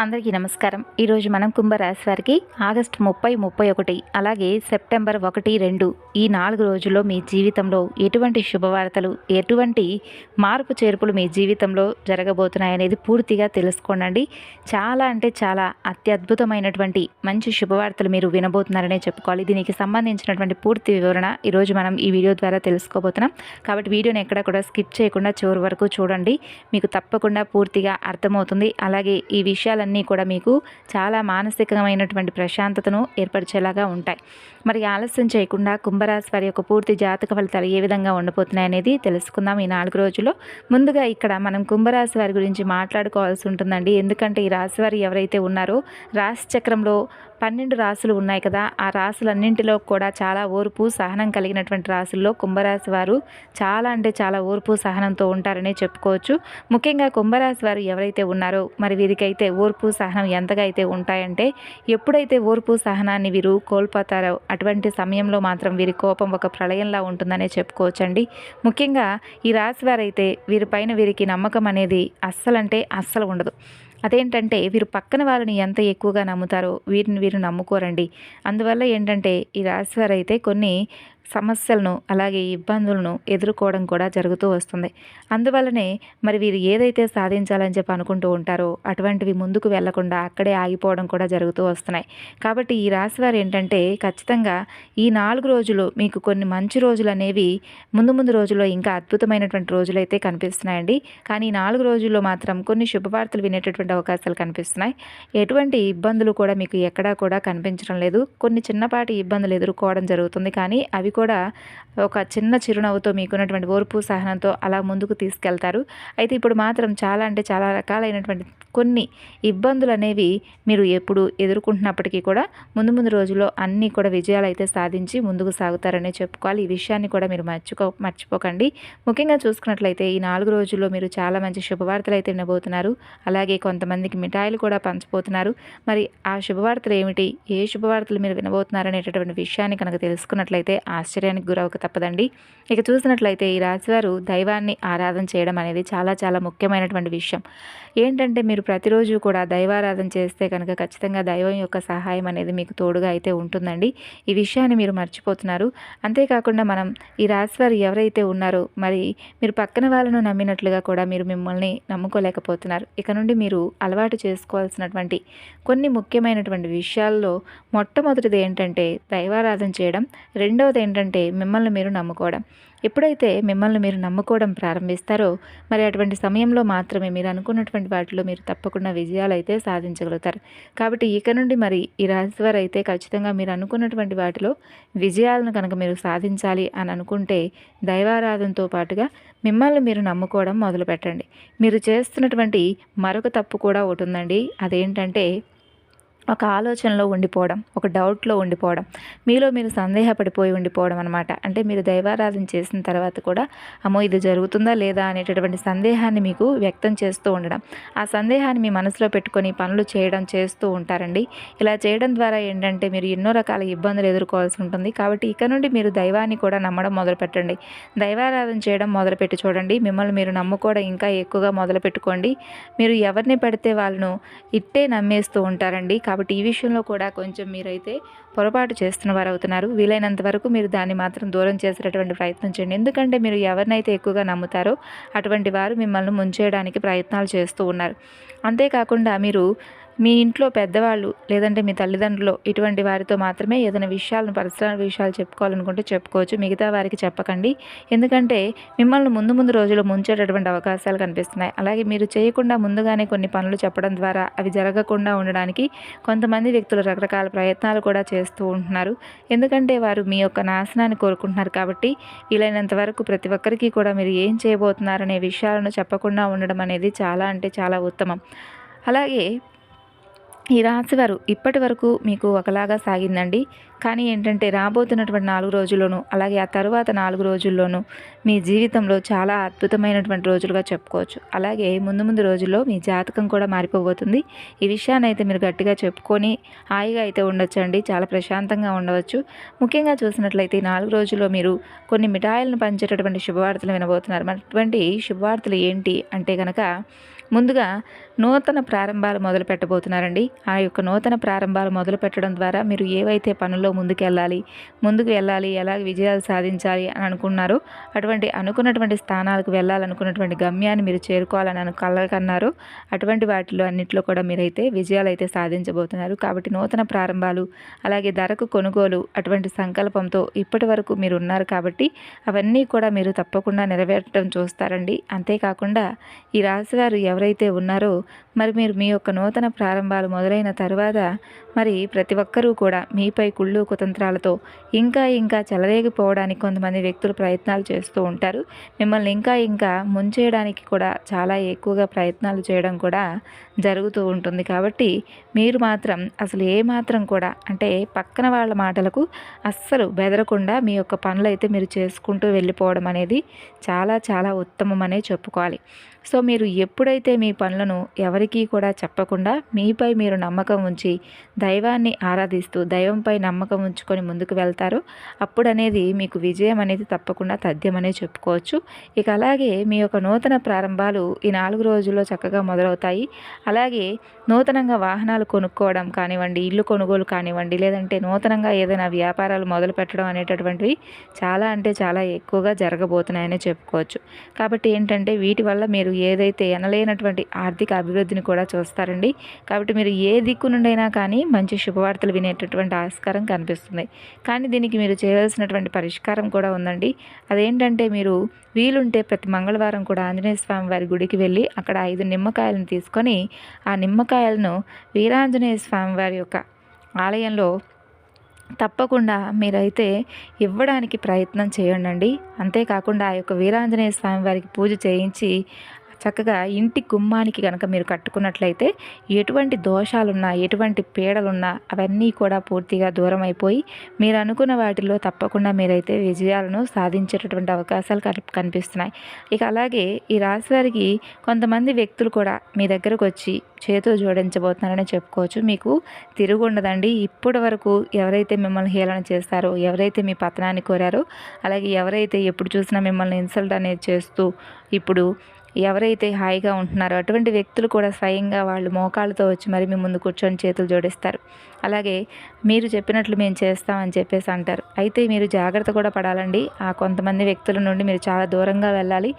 అందరికీ నమస్కారం. ఈరోజు మనం కుంభరాశి వారికి ఆగస్టు ముప్పై ముప్పై ఒకటి అలాగే సెప్టెంబర్ ఒకటి రెండు ఈ నాలుగు రోజుల్లో మీ జీవితంలో ఎటువంటి శుభవార్తలు ఎటువంటి మార్పు చేర్పులు మీ జీవితంలో జరగబోతున్నాయనేది పూర్తిగా తెలుసుకోండి చాలా అంటే చాలా అత్యద్భుతమైనటువంటి మంచి శుభవార్తలు మీరు వినబోతున్నారనే చెప్పుకోవాలి. దీనికి సంబంధించినటువంటి పూర్తి వివరణ ఈరోజు మనం ఈ వీడియో ద్వారా తెలుసుకోబోతున్నాం. కాబట్టి వీడియోని ఎక్కడ కూడా స్కిప్ చేయకుండా చివరి వరకు చూడండి. మీకు తప్పకుండా పూర్తిగా అర్థమవుతుంది. అలాగే ఈ విషయాలను విషయాలన్నీ కూడా మీకు చాలా మానసికమైనటువంటి ప్రశాంతతను ఏర్పరిచేలాగా ఉంటాయి. మరి ఆలస్యం చేయకుండా కుంభరాశి వారి యొక్క పూర్తి జాతక ఫలితాలు ఏ విధంగా ఉండబోతున్నాయి అనేది తెలుసుకుందాం ఈ నాలుగు రోజుల్లో. ముందుగా ఇక్కడ మనం కుంభరాశి వారి గురించి మాట్లాడుకోవాల్సి ఉంటుందండి. ఎందుకంటే ఈ రాశి వారు ఎవరైతే ఉన్నారో రాశి చక్రంలో పన్నెండు రాసులు ఉన్నాయి కదా ఆ రాసులన్నింటిలో కూడా చాలా ఓర్పు సహనం కలిగినటువంటి రాసుల్లో కుంభరాశి వారు చాలా అంటే చాలా ఓర్పు సహనంతో ఉంటారనే చెప్పుకోవచ్చు. ముఖ్యంగా కుంభరాశి వారు ఎవరైతే ఉన్నారో మరి వీరికైతే ఓర్పు ఓర్పు సహనం ఎంతగా అయితే ఉంటాయంటే ఎప్పుడైతే ఓర్పు సహనాన్ని వీరు కోల్పోతారో అటువంటి సమయంలో మాత్రం వీరి కోపం ఒక ప్రళయంలా ఉంటుందనే చెప్పుకోవచ్చండి. ముఖ్యంగా ఈ రాశి వారైతే వీరిపైన వీరికి నమ్మకం అనేది అస్సలంటే అస్సలు ఉండదు. అదేంటంటే వీరు పక్కన వాళ్ళని ఎంత ఎక్కువగా నమ్ముతారో వీరిని వీరు నమ్ముకోరండి. అందువల్ల ఏంటంటే ఈ రాశివారు అయితే కొన్ని సమస్యలను అలాగే ఇబ్బందులను ఎదుర్కోవడం కూడా జరుగుతూ వస్తుంది. అందువల్లనే మరి వీరు ఏదైతే సాధించాలని చెప్పి అనుకుంటూ ఉంటారో అటువంటివి ముందుకు వెళ్ళకుండా అక్కడే ఆగిపోవడం కూడా జరుగుతూ వస్తున్నాయి. కాబట్టి ఈ రాశివారు ఏంటంటే ఖచ్చితంగా ఈ నాలుగు రోజులు మీకు కొన్ని మంచి రోజులు అనేవి ముందు ముందు రోజుల్లో ఇంకా అద్భుతమైనటువంటి రోజులు అయితే కనిపిస్తున్నాయండి. కానీ ఈ నాలుగు రోజుల్లో మాత్రం కొన్ని శుభవార్తలు వినేటటువంటి అవకాశాలు కనిపిస్తున్నాయి. ఎటువంటి ఇబ్బందులు కూడా మీకు ఎక్కడా కూడా కనిపించడం లేదు. కొన్ని చిన్నపాటి ఇబ్బందులు ఎదుర్కోవడం జరుగుతుంది. కానీ అవి కూడా ఒక చిన్న చిరునవ్వుతో మీకున్నటువంటి ఓర్పు సహనంతో అలా ముందుకు తీసుకెళ్తారు. అయితే ఇప్పుడు మాత్రం చాలా అంటే చాలా రకాలైనటువంటి కొన్ని ఇబ్బందులు అనేవి మీరు ఎప్పుడు ఎదుర్కొంటున్నప్పటికీ కూడా ముందు ముందు రోజుల్లో అన్నీ కూడా విజయాలు అయితే సాధించి ముందుకు సాగుతారనే చెప్పుకోవాలి. ఈ విషయాన్ని కూడా మీరు మర్చిపో మర్చిపోకండి. ముఖ్యంగా చూసుకున్నట్లయితే ఈ నాలుగు రోజుల్లో మీరు చాలా మంచి శుభవార్తలు అయితే వినబోతున్నారు. అలాగే కొంతమందికి మిఠాయిలు కూడా పంచిపోతున్నారు మరి ఆ శుభవార్తలు ఏమిటి? ఏ శుభవార్తలు మీరు వినబోతున్నారు అనేటటువంటి విషయాన్ని కనుక తెలుసుకున్నట్లయితే ఆశ్చర్యానికి గురవక తప్పదండి. ఇక చూసినట్లయితే ఈ రాశివారు దైవాన్ని ఆరాధన చేయడం అనేది చాలా చాలా ముఖ్యమైనటువంటి విషయం. ఏంటంటే మీరు ప్రతిరోజు కూడా దైవారాధన చేస్తే కనుక ఖచ్చితంగా దైవం యొక్క సహాయం అనేది మీకు తోడుగా అయితే ఉంటుందండి. ఈ విషయాన్ని మీరు మర్చిపోతున్నారు. అంతేకాకుండా మనం ఈ రాశివారు ఎవరైతే ఉన్నారో మరి మీరు పక్కన వాళ్ళను నమ్మినట్లుగా కూడా మీరు మిమ్మల్ని నమ్ముకోలేకపోతున్నారు. ఇక నుండి మీరు అలవాటు చేసుకోవాల్సినటువంటి కొన్ని ముఖ్యమైనటువంటి విషయాల్లో మొట్టమొదటిది ఏంటంటే దైవారాధన చేయడం. రెండవది ఏంటంటే మిమ్మల్ని మీరు నమ్ముకోవడం. ఎప్పుడైతే మిమ్మల్ని మీరు నమ్ముకోవడం ప్రారంభిస్తారో మరి అటువంటి సమయంలో మాత్రమే మీరు అనుకున్నటువంటి వాటిలో మీరు తప్పకుండా విజయాలు అయితే సాధించగలుగుతారు. కాబట్టి ఇక నుండి మరి ఈ రాశివారు అయితే ఖచ్చితంగా మీరు అనుకున్నటువంటి వాటిలో విజయాలను కనుక మీరు సాధించాలి అని అనుకుంటే దైవారాధనతో పాటుగా మిమ్మల్ని మీరు నమ్ముకోవడం మొదలు పెట్టండి మీరు చేస్తున్నటువంటి మరొక తప్పు కూడా ఒకటి ఉందండి. అదేంటంటే ఒక ఆలోచనలో ఉండిపోవడం ఒక డౌట్లో ఉండిపోవడం మీలో మీరు సందేహపడిపోయి ఉండిపోవడం అనమాట అంటే మీరు దైవారాధన చేసిన తర్వాత కూడా అమ్మో ఇది జరుగుతుందా లేదా అనేటటువంటి సందేహాన్ని మీకు వ్యక్తం చేస్తూ ఉండడం. ఆ సందేహాన్ని మీ మనసులో పెట్టుకొని పనులు చేయడం చేస్తూ ఉంటారండి. ఇలా చేయడం ద్వారా ఏంటంటే మీరు ఎన్నో రకాల ఇబ్బందులు ఎదుర్కోవాల్సి ఉంటుంది. కాబట్టి ఇక నుండి మీరు దైవాన్ని కూడా నమ్మడం మొదలు పెట్టండి దైవారాధన చేయడం మొదలుపెట్టి చూడండి. మిమ్మల్ని మీరు నమ్ముకోవడం ఇంకా ఎక్కువగా మొదలు పెట్టుకోండి మీరు ఎవరిని పెడితే వాళ్ళను ఇట్టే నమ్మేస్తూ ఉంటారండి. కాబట్టి ఈ విషయంలో కూడా కొంచెం మీరైతే పొరపాటు చేస్తున్న వారు అవుతున్నారు వీలైనంత వరకు మీరు దాన్ని మాత్రం దూరం చేసేటటువంటి ప్రయత్నం చేయండి. ఎందుకంటే మీరు ఎవరినైతే ఎక్కువగా నమ్ముతారో అటువంటి వారు మిమ్మల్ని ముంచేయడానికి ప్రయత్నాలు చేస్తూ ఉన్నారు. అంతేకాకుండా మీరు మీ ఇంట్లో పెద్దవాళ్ళు లేదంటే మీ తల్లిదండ్రులు ఇటువంటి వారితో మాత్రమే ఏదైనా విషయాలను పర్సనల్ విషయాలు చెప్పుకోవాలనుకుంటే చెప్పుకోవచ్చు. మిగతా వారికి చెప్పకండి. ఎందుకంటే మిమ్మల్ని ముందు ముందు రోజుల్లో ముంచేటటువంటి అవకాశాలు కనిపిస్తున్నాయి. అలాగే మీరు చేయకుండా ముందుగానే కొన్ని పనులు చెప్పడం ద్వారా అవి జరగకుండా ఉండడానికి కొంతమంది వ్యక్తులు రకరకాల ప్రయత్నాలు కూడా చేస్తూ ఉంటున్నారు. ఎందుకంటే వారు మీ యొక్క నాశనాన్ని కోరుకుంటున్నారు కాబట్టి వీలైనంత వరకు ప్రతి ఒక్కరికి కూడా మీరు ఏం చేయబోతున్నారనే విషయాలను చెప్పకుండా ఉండడం అనేది చాలా అంటే చాలా ఉత్తమం. అలాగే ఈ రాశివారు ఇప్పటి వరకు మీకు ఒకలాగా సాగిందండి. కానీ ఏంటంటే రాబోతున్నటువంటి నాలుగు రోజుల్లోనూ అలాగే ఆ తర్వాత నాలుగు రోజుల్లోనూ మీ జీవితంలో చాలా అద్భుతమైనటువంటి రోజులుగా చెప్పుకోవచ్చు. అలాగే ముందు ముందు రోజుల్లో మీ జాతకం కూడా మారిపోబోతుంది. ఈ విషయాన్ని అయితే మీరు గట్టిగా చెప్పుకొని హాయిగా అయితే ఉండొచ్చండి. చాలా ప్రశాంతంగా ఉండవచ్చు. ముఖ్యంగా చూసినట్లయితే ఈ నాలుగు రోజుల్లో మీరు కొన్ని మిఠాయిలను పంచేటటువంటి శుభవార్తలు వినబోతున్నారు. అటువంటి శుభవార్తలు ఏంటి అంటే కనుక ముందుగా నూతన ప్రారంభాలు మొదలు పెట్టబోతున్నారండి. ఆ యొక్క నూతన ప్రారంభాలు మొదలు పెట్టడం ద్వారా మీరు ఏవైతే పనుల్లో ముందుకు వెళ్ళాలి ముందుకు వెళ్ళాలి ఎలా విజయాలు సాధించాలి అని అనుకున్నారో అటువంటి అనుకున్నటువంటి స్థానాలకు వెళ్ళాలనుకున్నటువంటి గమ్యాన్ని మీరు చేరుకోవాలని అను కలగన్నారు అటువంటి వాటిలో అన్నింటిలో కూడా మీరైతే విజయాలు అయితే సాధించబోతున్నారు. కాబట్టి నూతన ప్రారంభాలు అలాగే ధరకు కొనుగోలు అటువంటి సంకల్పంతో ఇప్పటి వరకు మీరు ఉన్నారు కాబట్టి అవన్నీ కూడా మీరు తప్పకుండా నెరవేర్చడం చూస్తారండి. అంతేకాకుండా ఈ రాశివారు ఎవరైతే ఉన్నారో మరి మీరు మీ యొక్క నూతన ప్రారంభాలు మొదలైన తర్వాత మరి ప్రతి ఒక్కరూ కూడా మీపై కుళ్ళు కుతంత్రాలతో ఇంకా ఇంకా చెలరేగిపోవడానికి కొంతమంది వ్యక్తులు ప్రయత్నాలు చేస్తూ ఉంటారు. మిమ్మల్ని ఇంకా ఇంకా ముంచేయడానికి కూడా చాలా ఎక్కువగా ప్రయత్నాలు చేయడం కూడా జరుగుతూ ఉంటుంది. కాబట్టి మీరు మాత్రం అసలు ఏ మాత్రం కూడా అంటే పక్కన వాళ్ళ మాటలకు అస్సలు బెదరకుండా మీ యొక్క పనులు అయితే మీరు చేసుకుంటూ వెళ్ళిపోవడం అనేది చాలా చాలా ఉత్తమం అనే చెప్పుకోవాలి. సో మీరు ఎప్పుడైతే మీ పనులను ఎవరికీ కూడా చెప్పకుండా మీపై మీరు నమ్మకం ఉంచి దైవాన్ని ఆరాధిస్తూ దైవంపై నమ్మకం ఉంచుకొని ముందుకు వెళ్తారో. అప్పుడు అనేది మీకు విజయం అనేది తప్పకుండా తథ్యమనే చెప్పుకోవచ్చు. ఇక అలాగే మీ యొక్క నూతన ప్రారంభాలు ఈ నాలుగు రోజుల్లో చక్కగా మొదలవుతాయి. అలాగే నూతనంగా వాహనాలు కొనుక్కోవడం కానివ్వండి ఇల్లు కొనుగోలు కానివ్వండి లేదంటే నూతనంగా ఏదైనా వ్యాపారాలు మొదలు పెట్టడం అనేటటువంటివి చాలా అంటే చాలా ఎక్కువగా జరగబోతున్నాయని చెప్పుకోవచ్చు. కాబట్టి ఏంటంటే వీటి వల్ల మీరు ఏదైతే ఉన్నటువంటి ఆర్థిక అభివృద్ధిని కూడా చూస్తారండి. కాబట్టి మీరు ఏ దిక్కు నుండైనా కానీ మంచి శుభవార్తలు వినేటటువంటి ఆస్కారం కనిపిస్తుంది. కానీ దీనికి మీరు చేయవలసినటువంటి పరిష్కారం కూడా ఉందండి. అదేంటంటే మీరు వీలుంటే ప్రతి మంగళవారం కూడా ఆంజనేయ స్వామి వారి గుడికి వెళ్ళి అక్కడ ఐదు నిమ్మకాయలను తీసుకొని ఆ నిమ్మకాయలను వీరాంజనేయ స్వామి వారి యొక్క ఆలయంలో తప్పకుండా మీరైతే ఇవ్వడానికి ప్రయత్నం చేయండి అంతేకాకుండా ఆ యొక్క వీరాంజనేయ స్వామి వారికి పూజ చేయించి చక్కగా ఇంటి గుమ్మానికి కనుక మీరు కట్టుకున్నట్లయితే ఎటువంటి దోషాలున్నా ఎటువంటి పీడలున్నా అవన్నీ కూడా పూర్తిగా దూరం అయిపోయి మీరు అనుకున్న వాటిలో తప్పకుండా మీరైతే విజయాలను సాధించేటటువంటి అవకాశాలు కనిపిస్తున్నాయి. ఇక అలాగే ఈ రాశి వారికి కొంతమంది వ్యక్తులు కూడా మీ దగ్గరకు వచ్చి చేతులు జోడించబోతున్నారని చెప్పుకోవచ్చు. మీకు తిరుగు ఉండదండి ఇప్పటి వరకు ఎవరైతే మిమ్మల్ని హేళన చేస్తారో ఎవరైతే మీ పతనాన్ని కోరారో అలాగే ఎవరైతే ఎప్పుడు చూసినా మిమ్మల్ని ఇన్సల్ట్ అనేది చేస్తూ ఇప్పుడు ఎవరైతే హాయిగా ఉంటున్నారో అటువంటి వ్యక్తులు కూడా స్వయంగా వాళ్ళు మోకాళ్ళతో వచ్చి మరి మీ ముందు కూర్చొని చేతులు జోడిస్తారు. అలాగే మీరు చెప్పినట్లు మేము చేస్తామని చెప్పేసి అంటారు. అయితే మీరు జాగ్రత్త కూడా పడాలండి. ఆ కొంతమంది వ్యక్తుల నుండి మీరు చాలా దూరంగా వెళ్ళాలి.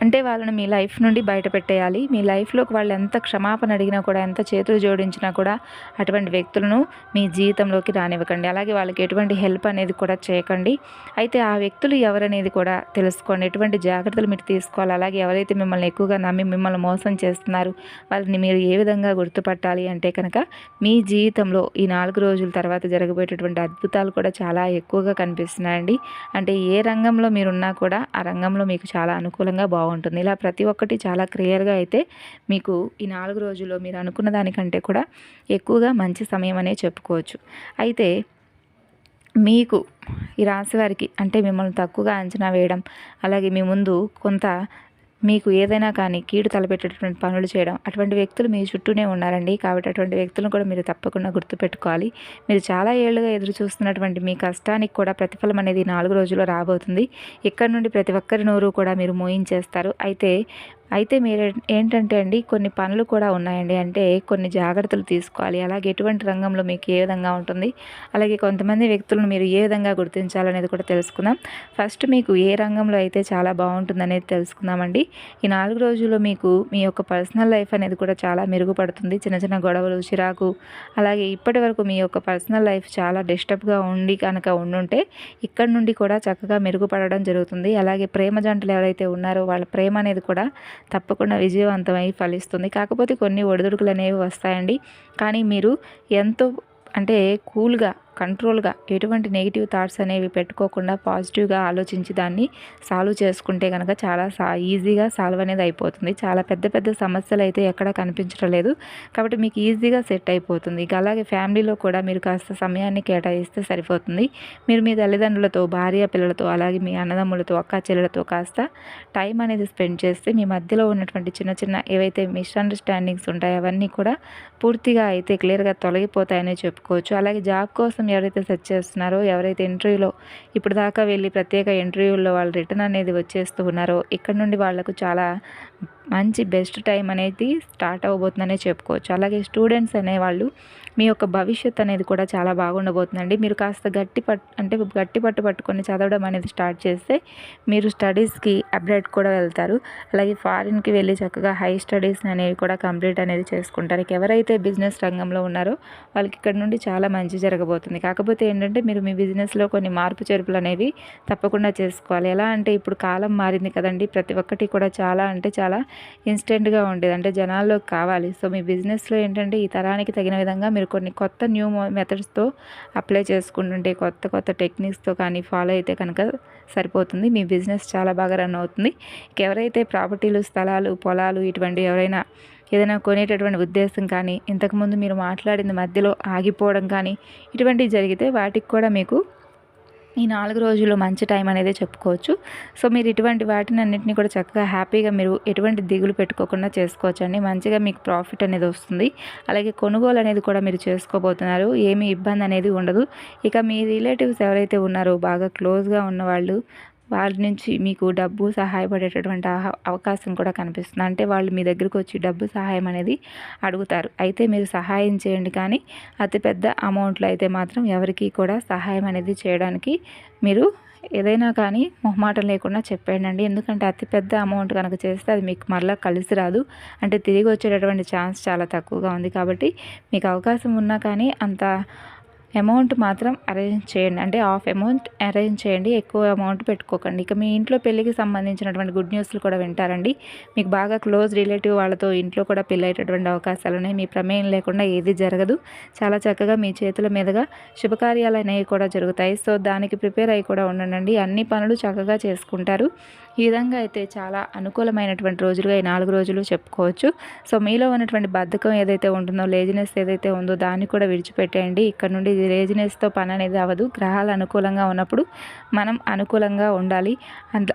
అంటే వాళ్ళని మీ లైఫ్ నుండి బయట పెట్టేయాలి. మీ లైఫ్లోకి వాళ్ళు ఎంత క్షమాపణ అడిగినా కూడా ఎంత చేతులు జోడించినా కూడా అటువంటి వ్యక్తులను మీ జీవితంలోకి రానివ్వకండి. అలాగే వాళ్ళకి ఎటువంటి హెల్ప్ అనేది కూడా చేయకండి. అయితే ఆ వ్యక్తులు ఎవరనేది కూడా తెలుసుకోండి. ఎటువంటి జాగ్రత్తలు మీరు తీసుకోవాలి. అలాగే ఎవరైతే మిమ్మల్ని ఎక్కువగా నమ్మి మిమ్మల్ని మోసం చేస్తున్నారు వాళ్ళని మీరు ఏ విధంగా గుర్తుపట్టాలి అంటే కనుక మీ జీవితంలో ఈ నాలుగు రోజుల తర్వాత జరగబోయేటటువంటి అద్భుతాలు కూడా చాలా ఎక్కువగా కనిపిస్తున్నాయండి. అంటే ఏ రంగంలో మీరున్నా కూడా ఆ రంగంలో మీకు చాలా అనుకూలంగా బాగుంటుంది. బాగుంటుంది. ఇలా ప్రతి ఒక్కటి చాలా క్లియర్గా అయితే మీకు ఈ నాలుగు రోజుల్లో మీరు అనుకున్న దానికంటే కూడా ఎక్కువగా మంచి సమయం అనే చెప్పుకోవచ్చు. అయితే మీకు ఈ రాశి వారికి అంటే మిమ్మల్ని తక్కువగా అంచనా వేయడం అలాగే మీ ముందు కొంత మీకు ఏదైనా కానీ కీడు తలపెట్టేటటువంటి పనులు చేయడం అటువంటి వ్యక్తులు మీ చుట్టూనే ఉన్నారండి. కాబట్టి అటువంటి వ్యక్తులను కూడా మీరు తప్పకుండా గుర్తుపెట్టుకోవాలి. మీరు చాలా ఏళ్ళుగా ఎదురు చూస్తున్నటువంటి మీ కష్టానికి కూడా ప్రతిఫలం అనేది నాలుగు రోజుల్లో రాబోతుంది. ఇక్కడ నుండి ప్రతి ఒక్కరి నోరు కూడా మీరు మోయించేస్తారు. అయితే అయితే మీరు ఏంటంటే అండి కొన్ని పనులు కూడా ఉన్నాయండి. అంటే కొన్ని జాగ్రత్తలు తీసుకోవాలి. అలాగే ఎటువంటి రంగంలో మీకు ఏ విధంగా ఉంటుంది అలాగే కొంతమంది వ్యక్తులను మీరు ఏ విధంగా గుర్తించాలనేది కూడా తెలుసుకుందాం. ఫస్ట్ మీకు ఏ రంగంలో అయితే చాలా బాగుంటుందనేది తెలుసుకుందామండి. ఈ నాలుగు రోజుల్లో మీకు మీ యొక్క పర్సనల్ లైఫ్ అనేది కూడా చాలా మెరుగుపడుతుంది. చిన్న చిన్న గొడవలు చిరాకు అలాగే ఇప్పటి వరకు మీ యొక్క పర్సనల్ లైఫ్ చాలా డిస్టర్బ్గా ఉండి కనుక ఉండుంటే ఇక్కడ నుండి కూడా చక్కగా మెరుగుపడడం జరుగుతుంది. అలాగే ప్రేమ జంటలు ఎవరైతే ఉన్నారో వాళ్ళ ప్రేమ అనేది కూడా తప్పకుండా విజయవంతమై ఫలిస్తుంది. కాకపోతే కొన్ని ఒడిదుడుకులు అనేవి వస్తాయండి. కానీ మీరు ఎంతో అంటే కూల్గా కంట్రోల్గా ఎటువంటి నెగిటివ్ థాట్స్ అనేవి పెట్టుకోకుండా పాజిటివ్గా ఆలోచించి దాన్ని సాల్వ్ చేసుకుంటే కనుక చాలా సా ఈజీగా సాల్వ్ అనేది అయిపోతుంది. చాలా పెద్ద పెద్ద సమస్యలు అయితే ఎక్కడ కనిపించడం లేదు. కాబట్టి మీకు ఈజీగా సెట్ అయిపోతుంది. ఇక అలాగే ఫ్యామిలీలో కూడా మీరు కాస్త సమయాన్ని కేటాయిస్తే సరిపోతుంది. మీరు మీ తల్లిదండ్రులతో భార్య పిల్లలతో అలాగే మీ అన్నదమ్ములతో అక్క చెల్లెలతో కాస్త టైం అనేది స్పెండ్ చేస్తే మీ మధ్యలో ఉన్నటువంటి చిన్న చిన్న ఏవైతే మిస్అండర్స్టాండింగ్స్ ఉంటాయో అవన్నీ కూడా పూర్తిగా అయితే క్లియర్గా తొలగిపోతాయని చెప్పుకోవచ్చు. అలాగే జాబ్ కోసం ఎవరైతే సెర్చ్ చేస్తున్నారో ఎవరైతే ఇంటర్వ్యూలో ఇప్పుడు దాకా వెళ్ళి ప్రత్యేక ఇంటర్వ్యూల్లో వాళ్ళు రిటర్న్ అనేది వచ్చేస్తూ ఉన్నారో ఇక్కడ నుండి వాళ్ళకు చాలా మంచి బెస్ట్ టైం అనేది స్టార్ట్ అవ్వబోతుందనే చెప్పుకోవచ్చు. అలాగే స్టూడెంట్స్ అనేవాళ్ళు మీ యొక్క భవిష్యత్ అనేది కూడా చాలా బాగుండబోతుందండి. మీరు కాస్త గట్టి పట్ అంటే గట్టి పట్టు పట్టుకొని చదవడం అనేది స్టార్ట్ చేస్తే మీరు స్టడీస్కి అప్డేట్ కూడా వెళ్తారు. అలాగే ఫారిన్కి వెళ్ళి చక్కగా హై స్టడీస్ అనేవి కూడా కంప్లీట్ అనేది చేసుకుంటారు. ఎవరైతే బిజినెస్ రంగంలో ఉన్నారో వాళ్ళకి ఇక్కడ నుండి చాలా మంచి జరగబోతుంది. కాకపోతే ఏంటంటే మీరు మీ బిజినెస్లో కొన్ని మార్పు చేర్పులు అనేవి తప్పకుండా చేసుకోవాలి. ఎలా అంటే ఇప్పుడు కాలం మారింది కదండి. ప్రతి ఒక్కటి కూడా చాలా అంటే చాలా ఇన్స్టెంట్గా ఉండేది. అంటే జనాల్లోకి కావాలి. సో మీ బిజినెస్లో ఏంటంటే ఈ తరానికి తగిన విధంగా మీరు కొన్ని కొత్త న్యూ మెథడ్స్తో అప్లై చేసుకుంటుంటే కొత్త కొత్త టెక్నిక్స్తో కానీ ఫాలో అయితే కనుక సరిపోతుంది. మీ బిజినెస్ చాలా బాగా రన్ అవుతుంది. ఎవరైతే ప్రాపర్టీలు స్థలాలు పొలాలు ఇటువంటి ఎవరైనా ఏదైనా కొనేటటువంటి ఉద్దేశం కానీ ఇంతకుముందు మీరు మాట్లాడిన మధ్యలో ఆగిపోవడం కానీ ఇటువంటివి జరిగితే వాటికి కూడా మీకు ఈ నాలుగు రోజులు మంచి టైం అనేది చెప్పుకోవచ్చు. సో మీరు ఇటువంటి వాటిని అన్నింటినీ కూడా చక్కగా హ్యాపీగా మీరు ఎటువంటి దిగులు పెట్టుకోకుండా చేసుకోవచ్చు అండి మంచిగా మీకు ప్రాఫిట్ అనేది వస్తుంది. అలాగే కొనుగోలు అనేది కూడా మీరు చేసుకోబోతున్నారు. ఏమీ ఇబ్బంది అనేది ఉండదు. ఇక మీ రిలేటివ్స్ ఎవరైతే ఉన్నారో బాగా క్లోజ్గా ఉన్నవాళ్ళు వాళ్ళ నుంచి మీకు డబ్బు సహాయపడేటటువంటి అవకాశం కూడా కనిపిస్తుంది. అంటే వాళ్ళు మీ దగ్గరకు వచ్చి డబ్బు సహాయం అనేది అడుగుతారు. అయితే మీరు సహాయం చేయండి కానీ అతిపెద్ద అమౌంట్లో అయితే మాత్రం ఎవరికి కూడా సహాయం అనేది చేయడానికి మీరు ఏదైనా కానీ మొహమాటం లేకుండా చెప్పేయండి. ఎందుకంటే అతిపెద్ద అమౌంట్ కనుక చేస్తే అది మీకు మరలా కలిసి రాదు. అంటే తిరిగి వచ్చేటటువంటి ఛాన్స్ చాలా తక్కువగా ఉంది కాబట్టి మీకు అవకాశం ఉన్నా కానీ అంత అమౌంట్ మాత్రం అరేంజ్ చేయండి. అంటే హాఫ్ అమౌంట్ అరేంజ్ చేయండి. ఎక్కువ అమౌంట్ పెట్టుకోకండి. ఇక మీ ఇంట్లో పెళ్ళికి సంబంధించినటువంటి గుడ్ న్యూస్లు కూడా వింటారండి. మీకు బాగా క్లోజ్ రిలేటివ్ వాళ్ళతో ఇంట్లో కూడా పెళ్ళి అయ్యేటటువంటి అవకాశాలు ఉన్నాయి. మీ ప్రమేయం లేకుండా ఏది జరగదు. చాలా చక్కగా మీ చేతుల మీదుగా శుభకార్యాలు అనేవి కూడా జరుగుతాయి. సో దానికి ప్రిపేర్ అయ్యి కూడా ఉండండి. అన్ని పనులు చక్కగా చేసుకుంటారు. ఈ విధంగా అయితే చాలా అనుకూలమైనటువంటి రోజులుగా ఈ నాలుగు రోజులు చెప్పుకోవచ్చు. సో మీలో ఉన్నటువంటి బద్ధకం ఏదైతే ఉంటుందో లేజినెస్ ఏదైతే ఉందో దాన్ని కూడా విడిచిపెట్టేయండి. ఇక్కడ నుండి లేజినెస్తో పని అనేది అవ్వదు. గ్రహాలు అనుకూలంగా ఉన్నప్పుడు మనం అనుకూలంగా ఉండాలి.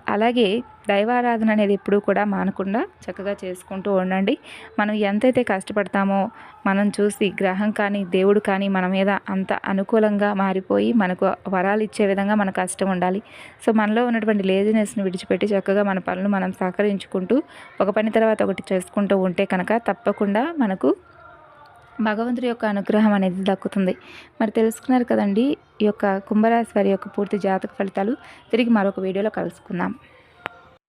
అలాగే దైవారాధన అనేది ఎప్పుడూ కూడా మానకుండా చక్కగా చేసుకుంటూ ఉండండి. మనం ఎంతైతే కష్టపడతామో మనం చూసి గ్రహం కానీ దేవుడు కానీ మన మీద అంత అనుకూలంగా మారిపోయి మనకు వరాలు ఇచ్చే విధంగా మన కష్టం ఉండాలి. సో మనలో ఉన్నటువంటి లేజినెస్ని విడిచిపెట్టి చక్కగా మన పనులు మనం సహకరించుకుంటూ ఒక పని తర్వాత ఒకటి చేసుకుంటూ ఉంటే కనుక తప్పకుండా మనకు భగవంతుడి యొక్క అనుగ్రహం అనేది దక్కుతుంది. మరి తెలుసుకున్నారు కదండి ఈ యొక్క కుంభరాశి వారి యొక్క పూర్తి జాతక ఫలితాలు. తిరిగి మరొక వీడియోలో కలుసుకుందాం.